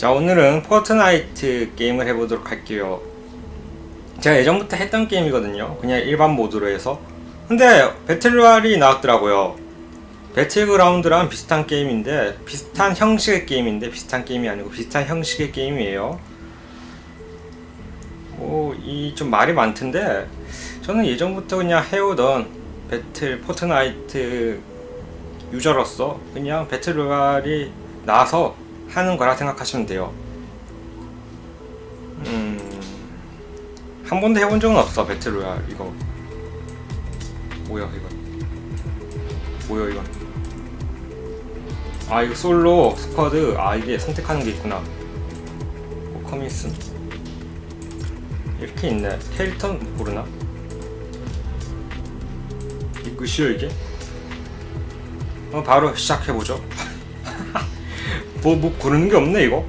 자 오늘은 포트나이트 게임을 해보도록 할게요. 제가 예전부터 했던 게임이거든요. 그냥 일반 모드로 해서. 근데 배틀로얄이 나왔더라고요. 배틀그라운드랑 비슷한 게임인데 비슷한 형식의 게임인데 비슷한 게임이 아니고 비슷한 형식의 게임이에요. 오이 좀 말이 많던데 저는 예전부터 그냥 해오던 배틀 포트나이트 유저로서 그냥 배틀로얄이 나와서 하는 거라 생각하시면 돼요. 음, 한 번도 해본 적은 없어 배틀로얄 이거. 뭐야 이거? 뭐야 이거? 아 이거 솔로 스쿼드 아 이게 선택하는 게 있구나. 뭐 커미슨 이렇게 있네. 캐릭터 모르나? 이것이요 이게? 어, 바로 시작해보죠. 뭐, 뭐, 고르는 게 없네, 이거.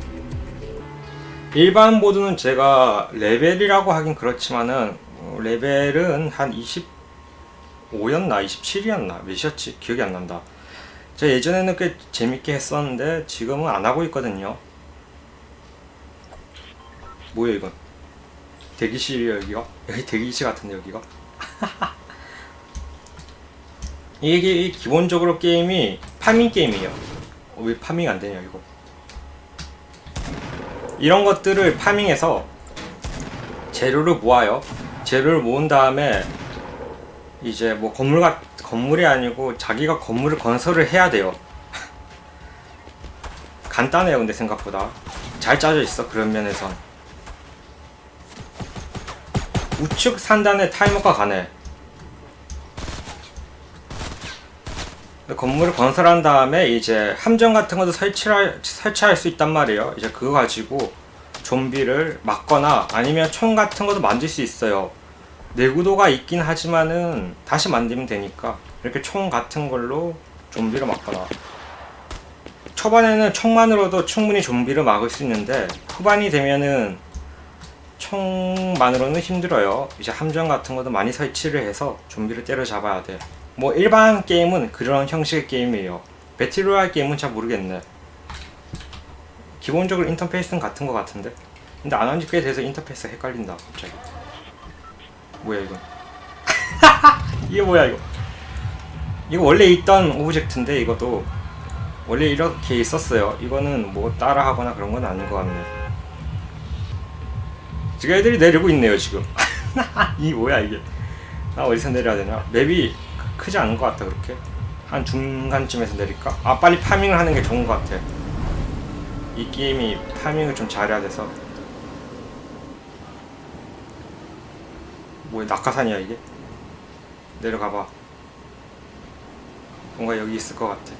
일반 모드는 제가 레벨이라고 하긴 그렇지만은, 어, 레벨은 한 25였나? 27이었나? 몇이었지? 기억이 안 난다. 제가 예전에는 꽤 재밌게 했었는데, 지금은 안 하고 있거든요. 뭐야, 이건? 대기실이야, 여기가? 여기 대기실 같은데, 여기가? 이게 기본적으로 게임이 파밍 게임이에요. 어, 왜 파밍 안 되냐 이거? 이런 것들을 파밍해서 재료를 모아요. 재료를 모은 다음에 이제 뭐 건물 같 건물이 아니고 자기가 건물을 건설을 해야 돼요. 간단해요, 근데 생각보다 잘 짜져 있어 그런 면에선 우측 산단의 타이머가 가네. 건물을 건설한 다음에 이제 함정 같은 것도 설치할, 설치할 수 있단 말이에요. 이제 그거 가지고 좀비를 막거나 아니면 총 같은 것도 만들 수 있어요. 내구도가 있긴 하지만은 다시 만들면 되니까 이렇게 총 같은 걸로 좀비를 막거나 초반에는 총만으로도 충분히 좀비를 막을 수 있는데 후반이 되면은 총만으로는 힘들어요. 이제 함정 같은 것도 많이 설치를 해서 좀비를 때려잡아야 돼. 뭐 일반 게임은 그런 형식의 게임이에요. 배틀로얄 게임은 잘 모르겠네. 기본적으로 인터페이스는 같은 것 같은데. 근데 안 한 지 꽤 돼서 인터페이스 헷갈린다 갑자기. 뭐야 이거? 이게 뭐야 이거? 이거 원래 있던 오브젝트인데 이것도 원래 이렇게 있었어요. 이거는 뭐 따라하거나 그런 건 아닌 것 같네. 지금 애들이 내리고 있네요 지금. 이 뭐야 이게? 나 어디서 내려야 되냐? 맵이 크지 않은 것 같다 그렇게 한 중간쯤에서 내릴까? 아 빨리 파밍을 하는 게 좋은 것 같아 이 게임이 파밍을 좀 잘해야 돼서 뭐야 낙하산이야 이게? 내려가봐 뭔가 여기 있을 것 같아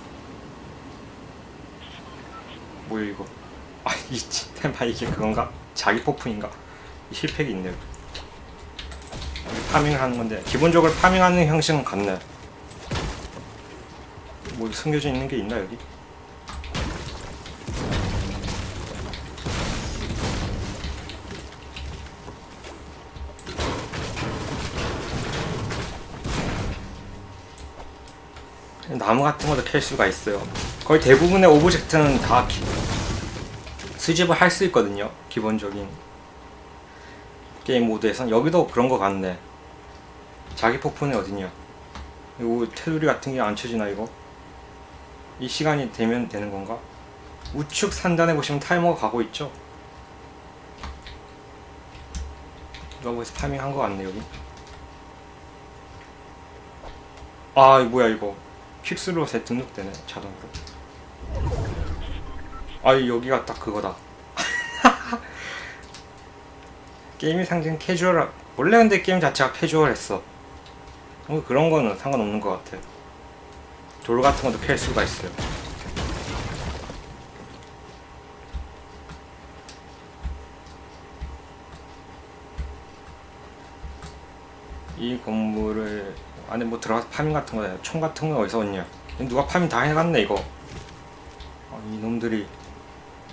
뭐야 이거 아이 테마 이게 그건가? 자기 폭풍인가? 이 힐팩이 있네. 파밍을 하는 건데 기본적으로 파밍하는 형식은 같네 뭐 숨겨져 있는 게 있나 여기? 나무 같은 것도 캘 수가 있어요. 거의 대부분의 오브젝트는 다 기- 수집을 할 수 있거든요. 기본적인 게임 모드에선 여기도 그런 거 같네. 자기 폭풍이 어디냐? 이거 테두리 같은 게 안 쳐지나 이거? 이 시간이 되면 되는 건가? 우측 산단에 보시면 타이머가 가고 있죠? 누가 벌써 파밍한 거 같네 여기. 아 뭐야 이거. 퀵슬롯에 등록되네 자동으로. 아 여기가 딱 그거다. 게임이 상징 캐주얼 원래 근데 게임 자체가 캐주얼했어. 뭐 그런 거는 상관없는 것 같아 돌 같은 것도 캘 수가 있어요. 이 건물을 안에 뭐 들어가서 파밍 같은 거야 총 같은 거 어디서 얻냐? 누가 파밍 다 해갔네 이거. 아, 이놈들이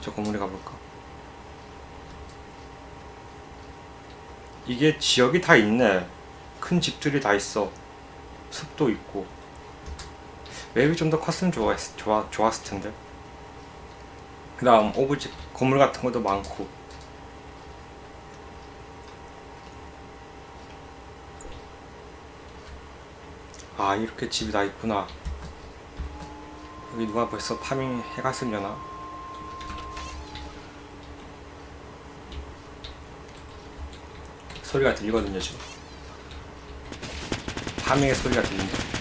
저 건물에 가볼까? 이게 지역이 다 있네. 큰 집들이 다 있어. 숲도 있고 맵이 좀 더 컸으면 좋았, 좋아, 좋았을 텐데. 그 다음 오브젝 건물 같은 것도 많고. 아 이렇게 집이 다 있구나. 여기 누가 벌써 파밍 해갔으려나? 소리가 들리거든요 지금. 파밍의 소리가 들린다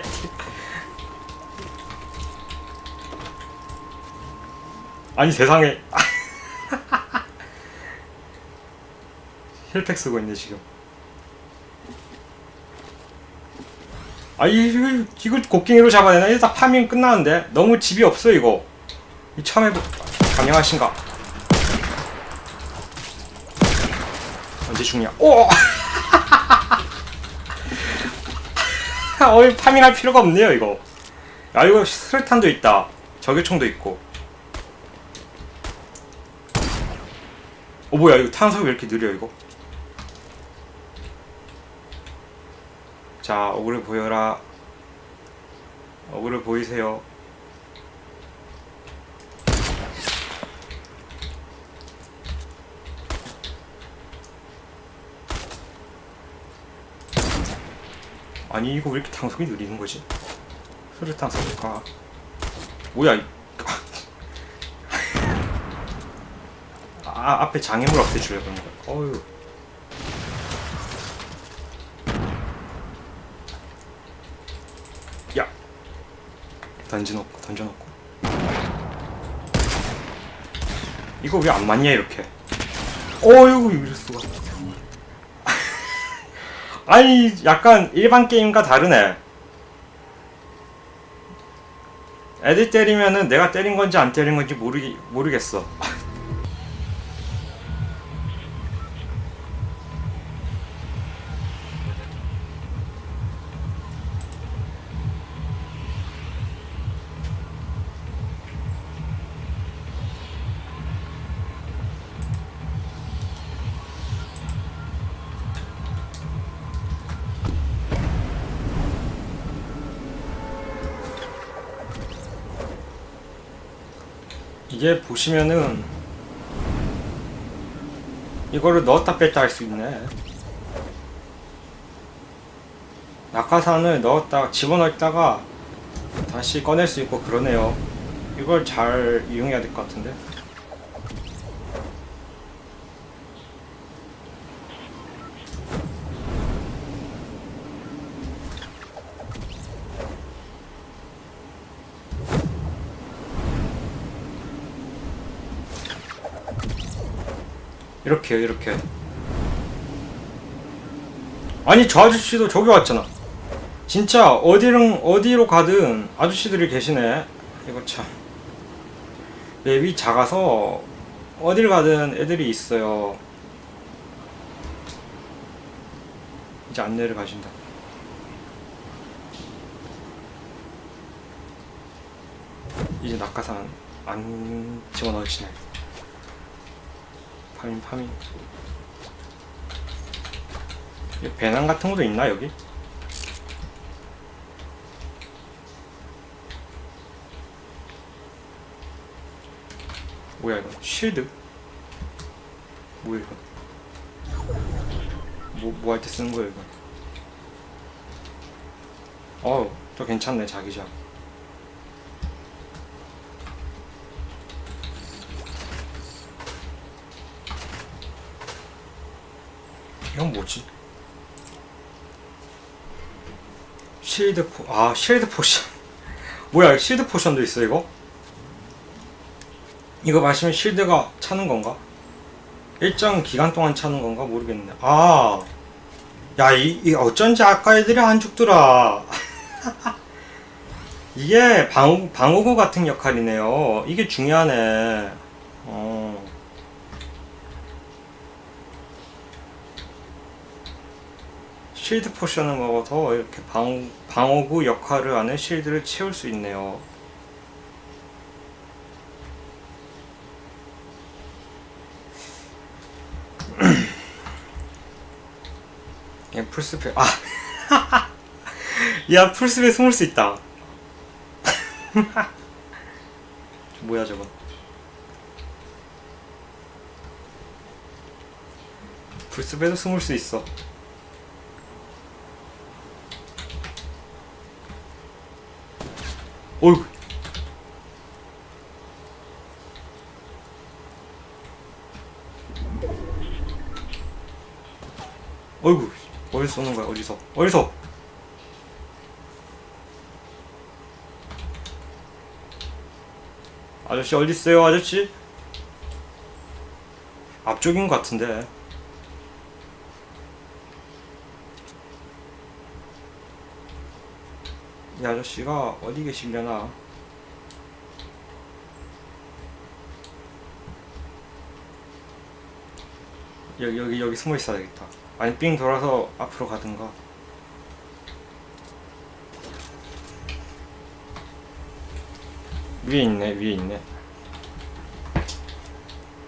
아니 세상에 힐팩 쓰고 있네 지금 아 이거 이거 곡괭이로? 이거 다 파밍 끝나는데 너무 집이 없어 이거 이 처음 해보 가능하신가? 언제 죽냐? 오! 어이 파밍할 필요가 없네요 이거. 야 이거 수류탄도 있다. 저격총도 있고. 어 뭐야 이거 탄속이 왜 이렇게 느려 이거? 자 얼굴을 보여라. 얼굴을 보이세요 아니 이거 왜 이렇게 탄속이 느리는 거지 수류탄 쏠까 뭐야 이 아, 앞에 장애물 없애주려고 그런 거야. 어휴. 야! 던져놓고, 던져놓고. 이거 왜 안 맞냐, 이렇게. 어이구, 이럴 수가. 아니, 약간 일반 게임과 다르네. 애들 때리면은 내가 때린 건지 안 때린 건지 모르기, 모르겠어. 이게 보시면은 이거를 넣었다 뺐다 할 수 있네. 낙하산을 넣었다 집어넣었다가 다시 꺼낼 수 있고 그러네요. 이걸 잘 이용해야 될 것 같은데 이렇게요 이렇게. 아니 저 아저씨도 저기 왔잖아. 진짜 어디를 어디로 가든 아저씨들이 계시네. 이거 참. 맵이 작아서 어딜 가든 애들이 있어요. 이제 안내를 가신다. 이제 낙하산 안 집어넣으시네 파밍 파밍. 이 배낭 같은 것도 있나 여기? 뭐야 이거? 쉴드? 뭐야 이거? 뭐 뭐 할 때 쓰는 거야 이거? 어우 저 괜찮네 자기장 이건 뭐지? 실드 포, 아, 실드 포션. 뭐야, 실드 포션도 있어, 이거? 이거 마시면 실드가 차는 건가? 일정 기간 동안 차는 건가? 모르겠네. 아, 야, 이, 이 어쩐지 아까 애들이 안 죽더라. 이게 방어, 방어구 같은 역할이네요. 이게 중요하네. 어. 실드 포션을 먹어서 이렇게 방, 방어구 역할을 하는 실드를 채울 수 있네요. 예, 풀스페 아! 야 풀숲에 숨을 수 있다. 뭐야 저거? 풀숲에도 숨을 수 있어 어이구 어이구 어디서 쏘는 거야 어디서? 어디서? 아저씨 어디 있어요 아저씨? 앞쪽인 것 같은데 이 아저씨가 어디 계시려나? 여기 여기 여기 숨어 있어야 되겠다. 아니 삥 돌아서 앞으로 가든가. 위에 있네 위에 있네.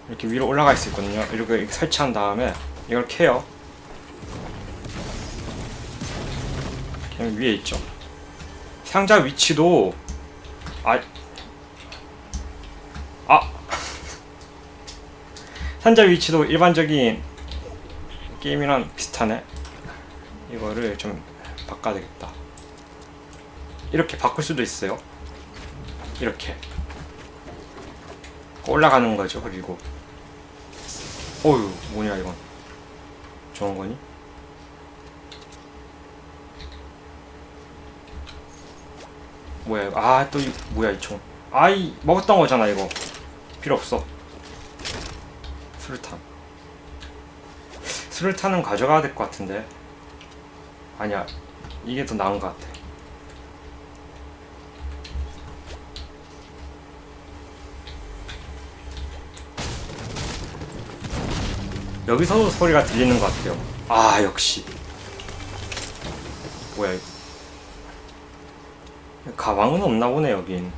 이렇게 위로 올라가 있을 거든요. 이렇게, 이렇게 설치한 다음에 이걸 캐요. 그냥 위에 있죠 상자 위치도 아 아! 상자 위치도 일반적인 게임이랑 비슷하네. 이거를 좀 바꿔야 되겠다. 이렇게 바꿀 수도 있어요. 이렇게. 올라가는 거죠 그리고. 어휴 뭐냐 이건. 좋은 거니? 뭐야 이거? 아또 뭐야 이총. 아이 먹었던 거잖아 이거. 필요 없어. 수류탄. 수류탄은 가져가야 될 것 같은데. 아니야 이게 더 나은 것 같아. 여기서도 소리가 들리는 것 같아요. 아 역시. 뭐야 이거 가방은 없나 보네 여긴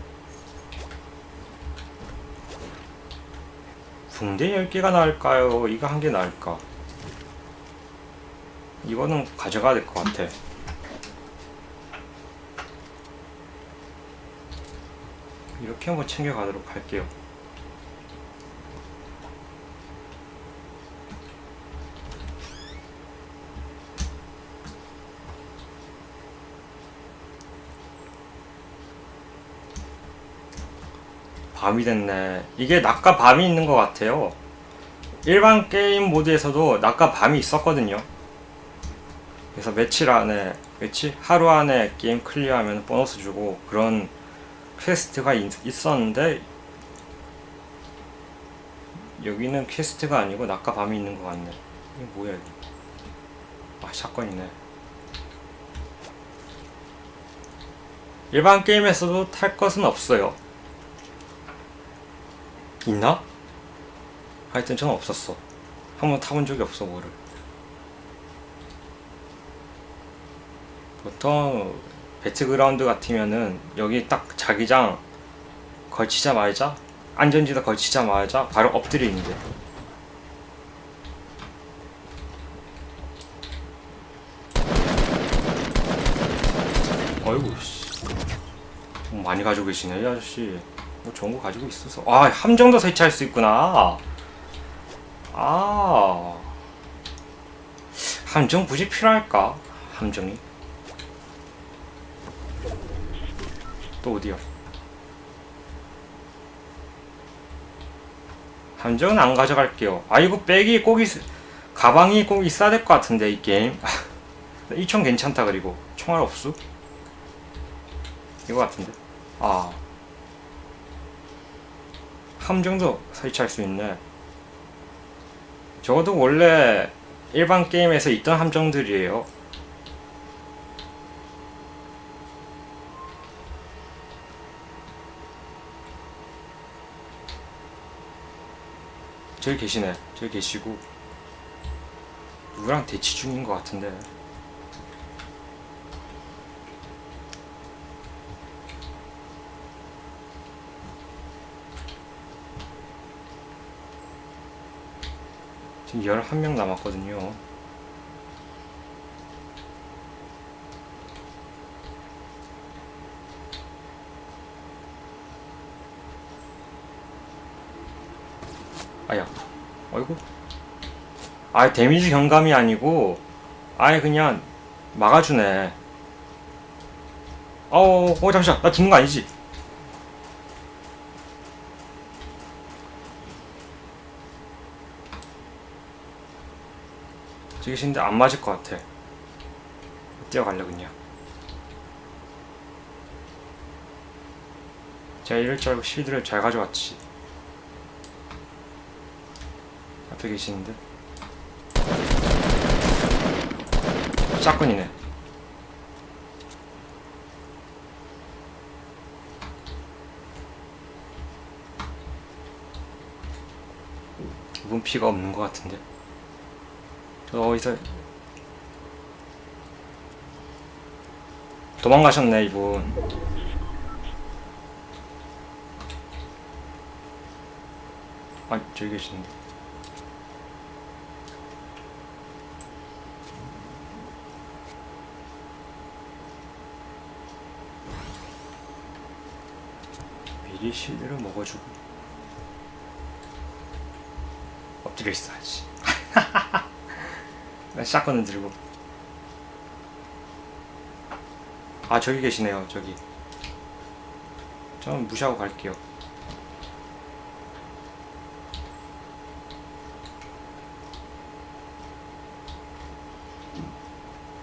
붕대 10개가 나을까요? 이거 한 개 나을까? 이거는 가져가야 될 것 같아 이렇게 한번 챙겨가도록 할게요 밤이 됐네. 이게 낮과 밤이 있는 것 같아요. 일반 게임 모드에서도 낮과 밤이 있었거든요. 그래서 며칠 안에, 며칠? 하루 안에 게임 클리어하면 보너스 주고 그런 퀘스트가 있, 있었는데 여기는 퀘스트가 아니고 낮과 밤이 있는 것 같네. 이게 뭐야 이거? 아 샷건이네. 일반 게임에서도 탈 것은 없어요. 있나? 하여튼 저는 없었어. 한 번 타본 적이 없어 뭐를. 보통 배틀그라운드 같으면은 여기 딱 자기장 걸치자마자 안전지대 걸치자마자 바로 엎드리는데. 어이구 씨. 좀 많이 가지고 계시네 이 아저씨. 뭐 좋은 거 가지고 있어서. 아 함정도 설치할 수 있구나. 아. 함정 굳이 필요할까? 함정이? 또 어디야? 함정은 안 가져갈게요. 아 이거 백이 꼭 있, 가방이 꼭 있어야 될 것 같은데 이 게임. 이 총 괜찮다 그리고. 총알 없수 이거 같은데? 아 함정도 설치할 수 있네. 저것도 원래 일반 게임에서 있던 함정들이에요. 저기 계시네. 저기 계시고 누구랑 대치 중인 것 같은데. 지금 11명 남았거든요. 아야. 어이구 아예 데미지 경감이 아니고 아예 그냥 막아주네. 어어, 어, 잠시만. 나 죽는 거 아니지? 계신데 안 맞을 것 같아. 뛰어갈려 그냥 제가 이럴 줄 알고 실드를 잘 가져왔지. 앞에 계시는데 샷건이네. 이분 피가 없는 것 같은데 저 어디서? 도망가셨네 이분. 아 저기 계시는데. 미리 실드를 먹어주고. 엎드려 있어야지 나 샷건을 들고. 아 저기 계시네요 저기. 저는 무시하고 갈게요.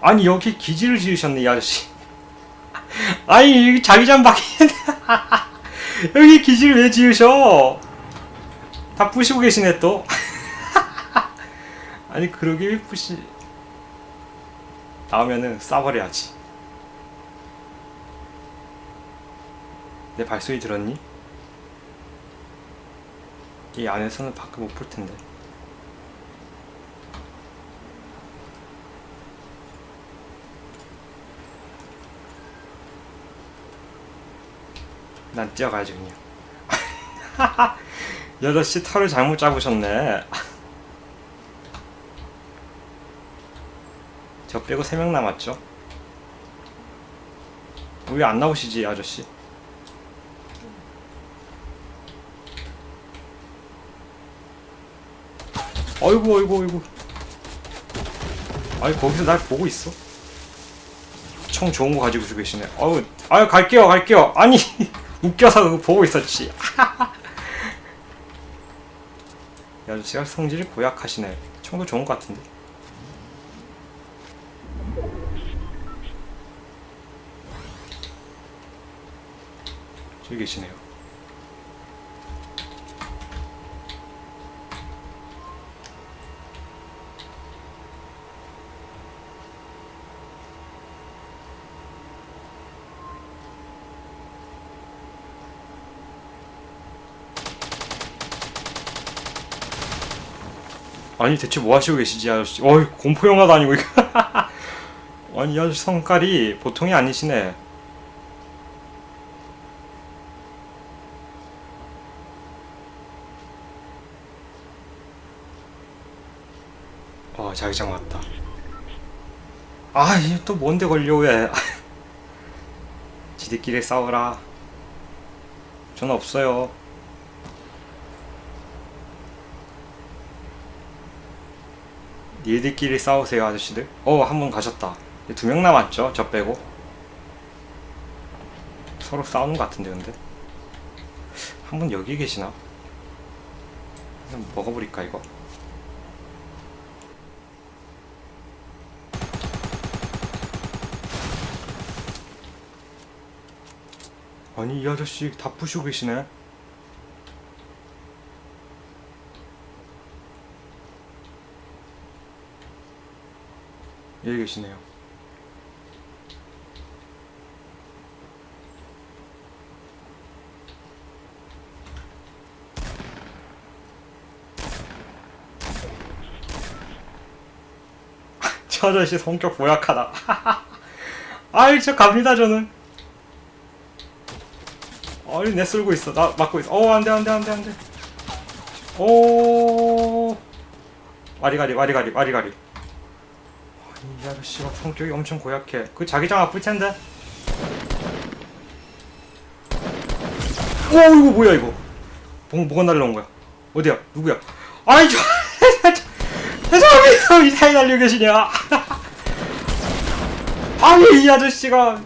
아니 여기 기지를 지으셨네 이 아저씨. 아니 여기 자기장 밖에 여기 기지를 왜 지으셔? 다 부시고 계시네 또 아니 그러게 왜 부시 나오면은 싸버려야지 내 발소리 들었니? 이 안에서는 밖에 못 볼 텐데. 난 뛰어가야지 그냥. 이 아저씨 털을 잘못 잡으셨네 저 빼고 3명 남았죠? 왜 안 나오시지 이 아저씨? 어이구 어이구 어이구 아니 거기서 날 보고 있어? 총 좋은 거 가지고 계시네. 어우 아유 갈게요 갈게요. 아니 웃겨서 그거 보고 있었지. 이 아저씨가 성질이 고약하시네. 총도 좋은 거 같은데 저기 계시네요. 아니 대체 뭐 하시고 계시지 이 아저씨? 어이 공포 영화도 아니고 이거. 아니 이 아저씨 성깔이 보통이 아니시네 어 자기장 왔다. 아 또 뭔데 걸려 왜? 지들끼리 싸워라. 전 없어요. 니들끼리 싸우세요 아저씨들. 어한번 가셨다. 두 명 남았죠 저 빼고. 서로 싸우는 것 같은데 근데. 한 분 여기 계시나? 그냥 먹어버릴까 이거 아니 이 아저씨 다 부시고 계시네. 여기 계시네요. 저 아저씨 성격 고약하다. 아이 저 갑니다 저는 어이 내 쏠고 있어. 나 막고 있어. 어 안돼 안돼 안돼 안돼. 오 와리가리 와리가리 와리가리. 아니 이 아저씨가 성격이 엄청 고약해. 그 자기장 아플 텐데. 오 이거 뭐야 이거? 뭐, 뭐가 날라온 거야? 어디야? 누구야? 아이 저 저기 미사일 날리고 계시냐? 아니 이 아저씨가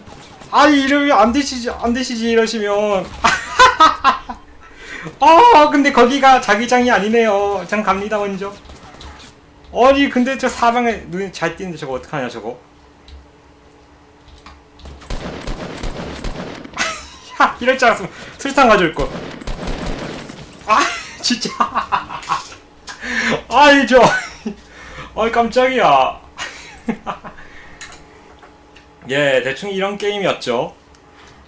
아니 이러면 안 되시지 안 되시지 이러시면 아 근데 거기가 자기장이 아니네요. 전 갑니다 먼저. 아니 근데 저 사방에 눈이 잘 띄는데 저거 어떡하냐 저거. 야 이럴 줄 알았으면 술탄 가져올 거. 아 진짜. 아이 저. 아이 깜짝이야. 예 대충 이런 게임이었죠.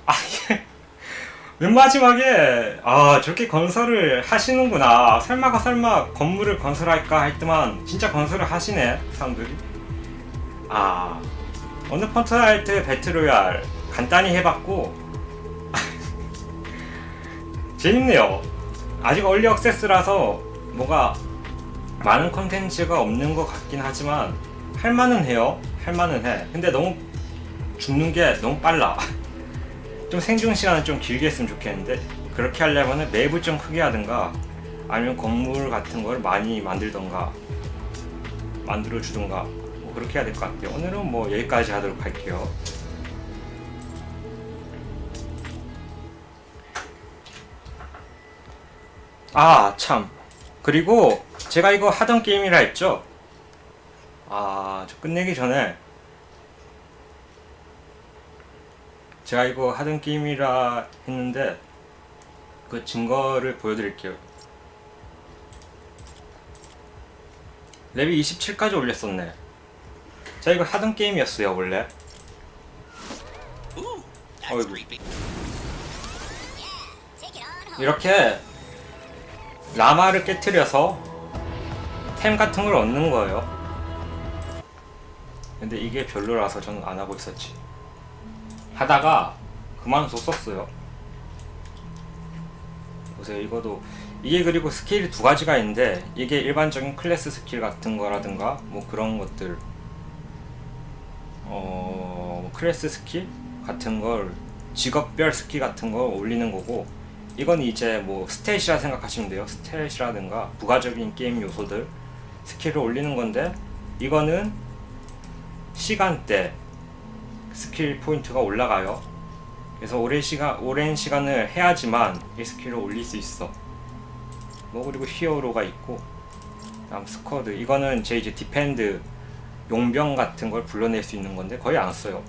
아 예. 맨 마지막에 아 저렇게 건설을 하시는구나 설마가 설마 건물을 건설할까 했더만 진짜 건설을 하시네 사람들이 아 어느 펀트라이트 배틀로얄 간단히 해봤고 재밌네요 아직 얼리 억세스라서 뭐가 많은 컨텐츠가 없는 것 같긴 하지만 할만은 해요 할만은 해 근데 너무 죽는 게 너무 빨라 좀 생존 시간을 좀 길게 했으면 좋겠는데 그렇게 하려면은 맵을 좀 크게 하든가 아니면 건물 같은 걸 많이 만들던가 만들어 주던가 뭐 그렇게 해야 될 것 같아요. 오늘은 뭐 여기까지 하도록 할게요. 아 참. 그리고 제가 이거 하던 게임이라 했죠. 아, 저 끝내기 전에 제가 이거 하던 게임이라 했는데 그 증거를 보여드릴게요. 레벨 27까지 올렸었네. 자 이거 하던 게임이었어요 원래. 어이구. 이렇게 라마를 깨뜨려서 템 같은 걸 얻는 거예요. 근데 이게 별로라서 저는 안 하고 있었지. 하다가 그만뒀었어요. 보세요, 이거도 이게 그리고 스킬이 두 가지가 있는데 이게 일반적인 클래스 스킬 같은 거라든가 뭐 그런 것들 어뭐 클래스 스킬 같은 걸 직업별 스킬 같은 걸 올리는 거고 이건 이제 뭐 스탯이라 생각하시면 돼요. 스탯이라든가 부가적인 게임 요소들 스킬을 올리는 건데 이거는 시간대 스킬 포인트가 올라가요. 그래서 오랜 시간 오랜 시간을 해야지만 이 스킬을 올릴 수 있어. 뭐 그리고 히어로가 있고 다음 스쿼드 이거는 제 이제 디펜드 용병 같은 걸 불러낼 수 있는 건데 거의 안 써요.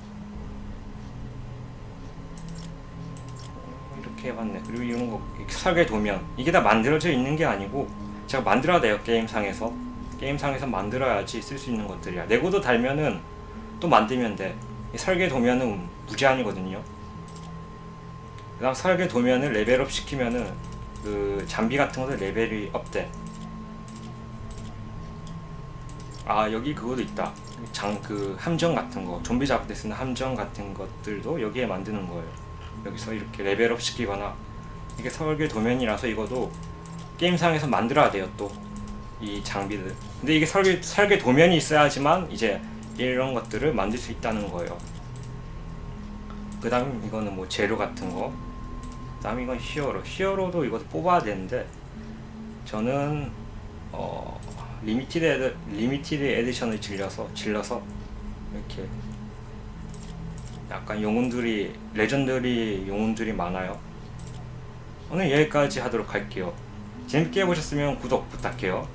이렇게 해봤네. 그리고 이런 거 설계 도면 이게 다 만들어져 있는 게 아니고 제가 만들어야 돼요 게임상에서 게임상에서 만들어야지 쓸 수 있는 것들이야. 내고도 달면은 또 만들면 돼. 이 설계 도면은 무제한이거든요. 그다음 설계 도면을 레벨업 시키면은 그 장비 같은 것도 레벨이 업돼. 아 여기 그것도 있다. 장 그 함정 같은 거 좀비 잡을 때 쓰는 함정 같은 것들도 여기에 만드는 거예요. 여기서 이렇게 레벨업 시키거나 이게 설계 도면이라서 이것도 게임상에서 만들어야 돼요 또 이 장비들. 근데 이게 설계 설계 도면이 있어야지만 이제 이런 것들을 만들 수 있다는 거예요. 그 다음 이거는 뭐 재료 같은 거. 그 다음 이건 히어로. 히어로도 이것도 뽑아야 되는데 저는 어 리미티드 에드, 리미티드 에디션을 질려서 질러서 이렇게 약간 영웅들이 레전더리 영웅들이 많아요. 오늘 여기까지 하도록 할게요. 재밌게 보셨으면 구독 부탁해요.